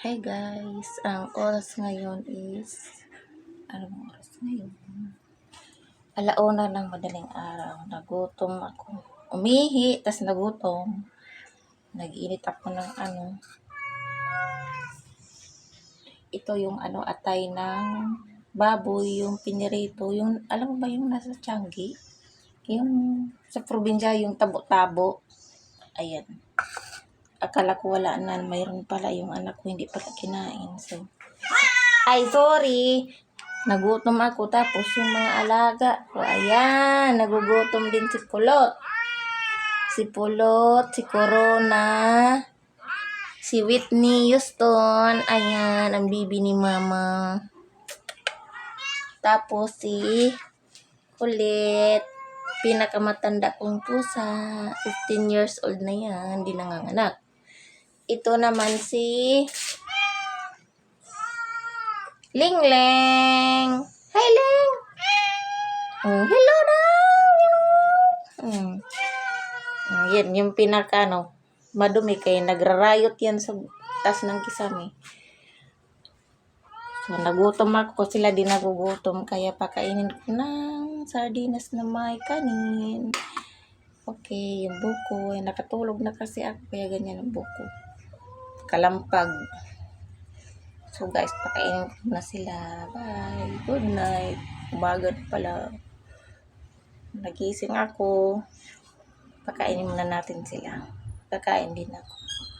Hi guys, ang oras ngayon is anong oras ngayon? Alauna ng madaling araw. Nagutom ako. Umihi, tas nagutom. Nag-init ako ng ano. Ito yung ano atay ng baboy, yung pinirito, yung alam mo ba yung nasa Changi? Yung sa probinsya, yung tabo-tabo. Ayan akala ko wala na, mayroon pala yung anak ko hindi pala kinain. So, ay sorry, nagutom ako tapos yung mga alaga ko, ayan, nagugutom din si Pulot. Si Pulot, si Corona, si Whitney Houston, ayan, ang bibi ni Mama. Tapos si Kulit, pinakamatanda kong pusa, 15 years old na yan, hindi nanganganak. Ito naman si Ling Ling. Hi Ling. Oh, hello na. Mm. Oh, yan yung pinaka ano, madumi kay nagrarayot yan sa tas ng kisame. So, nagutom ako sila din nagugutom kaya pakainin ko ng sardinas na may kanin. Okay, yung buko. Nakatulog na kasi ako kaya ganyan ang buko kalampag. So guys, pakainin na sila. Bye. Good night. Umaga pala. Nagising ako. Pakainin muna natin sila. Kakain din ako.